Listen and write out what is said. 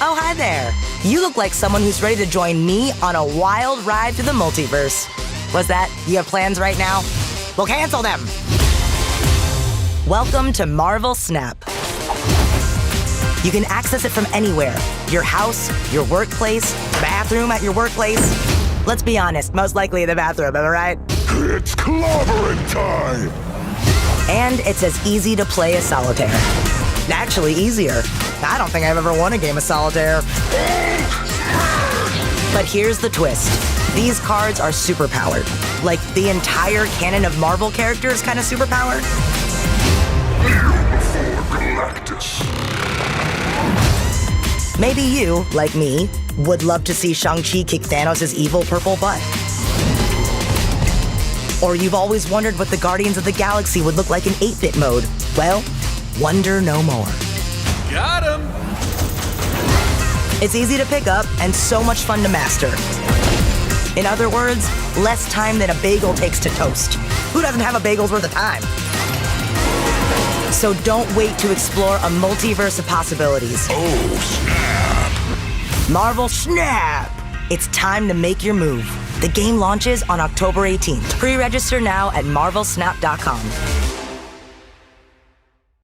Oh, hi there. You look like someone who's ready to join me on a wild ride through the multiverse. Was that, you have plans right now? Well, cancel them. Welcome to Marvel Snap. You can access it from anywhere your house, your workplace, bathroom at your workplace. Let's be honest, most likely the bathroom, am I right? It's clobbering time! And it's as easy to play as solitaire. Actually, easier. I don't think I've ever won a game of solitaire. But here's the twist these cards are superpowered. Like the entire canon of Marvel characters kind of superpowered. Maybe you, like me, would love to see Shang-Chi kick Thanos' evil purple butt. Or you've always wondered what the Guardians of the Galaxy would look like in 8 bit mode. Well, wonder no more. It's easy to pick up and so much fun to master. In other words, less time than a bagel takes to toast. Who doesn't have a bagel's worth of time? So don't wait to explore a multiverse of possibilities. Oh, snap! Marvel Snap! It's time to make your move. The game launches on October 18th. Pre register now at marvelsnap.com.